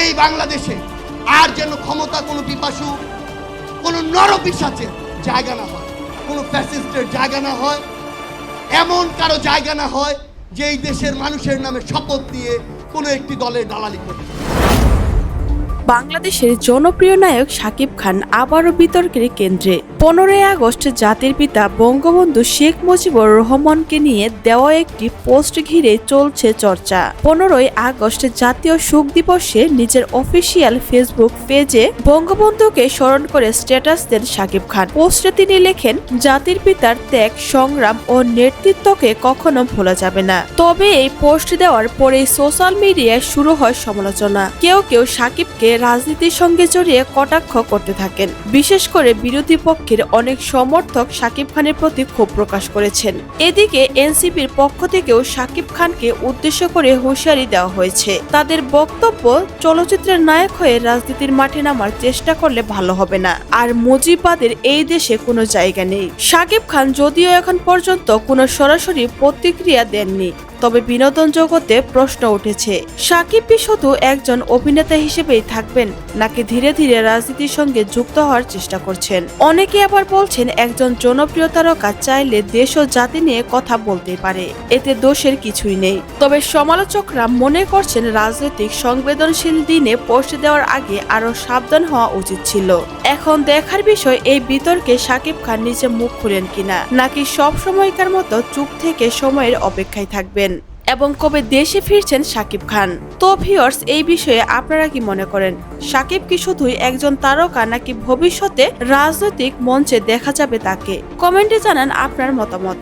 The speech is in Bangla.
এই বাংলাদেশে আর যেন ক্ষমতা কোনো পিপাসু, কোনো নরপিসাচের জায়গা না হয়, কোনো ফ্যাসিস্টের জায়গা না হয়, এমন কারও জায়গা না হয় যে এই দেশের মানুষের নামে শপথ দিয়ে কোনো একটি দলের দালালি করবে। বাংলাদেশের জনপ্রিয় নায়ক শাকিব খান আবারও বিতর্কের কেন্দ্রে। পনেরোই আগস্ট জাতির পিতা বঙ্গবন্ধু শেখ মুজিবুর রহমানকে নিয়ে দেওয়া একটি পোস্ট ঘিরে চলছে চর্চা। পনেরোই আগস্ট জাতীয় শোক দিবসে নিজের অফিসিয়াল ফেসবুক পেজে বঙ্গবন্ধুকে স্মরণ করে স্ট্যাটাস দেন শাকিব খান। পোস্টে তিনি লেখেন, জাতির পিতার ত্যাগ, সংগ্রাম ও নেতৃত্বকে কখনো ভোলা যাবে না। তবে এই পোস্ট দেওয়ার পরেই সোশ্যাল মিডিয়ায় শুরু হয় সমালোচনা। কেউ কেউ সাকিবকে রাজনীতির সঙ্গে জড়িয়ে কটাক্ষ করতে থাকেন। বিশেষ করে বিরোধী পক্ষের অনেক সমর্থক সাকিব খানের প্রতি ক্ষোভ প্রকাশ করেছেন। এদিকে এনসিপির পক্ষ থেকেও সাকিব খানকে উদ্দেশ্য করে হুঁশিয়ারি দেওয়া হয়েছে। তাদের বক্তব্য, চলচ্চিত্রের নায়ক হয়ে রাজনীতির মাঠে নামার চেষ্টা করলে ভালো হবে না। আর মুজিবাদের এই দেশে কোনো জায়গা নেই। সাকিব খান যদিও এখন পর্যন্ত কোনো সরাসরি প্রতিক্রিয়া দেননি তবে বিনোদন জগতে প্রশ্ন উঠেছে, সাকিব কি শুধু একজন অভিনেতা হিসেবেই থাকবেন, নাকি ধীরে ধীরে রাজনীতির সঙ্গে যুক্ত হওয়ার চেষ্টা করছেন? অনেকে আবার বলছেন, একজন জনপ্রিয় তারকা চাইলে দেশ ও জাতি নিয়ে কথা বলতে পারে, এতে দোষের কিছুই নেই। তবে সমালোচকরা মনে করছেন, রাজনৈতিক সংবেদনশীল দিনে পোস্ট দেওয়ার আগে আরও সাবধান হওয়া উচিত ছিল। এখন দেখার বিষয়, এই বিতর্কে সাকিব খান নিজে মুখ খুলেন কিনা, নাকি সব সময়কার মতো চুপ থেকে সময়ের অপেক্ষায় থাকবেন? এবং কবে দেশে ফিরছেন সাকিব খান। তো ভিওর্স এই বিষয়ে আপনারা কি মনে করেন? সাকিব কি শুধুই একজন তারকা নাকি ভবিষ্যতে রাজনৈতিক মঞ্চে দেখা যাবে তাকে? কমেন্টে জানান আপনার মতামত।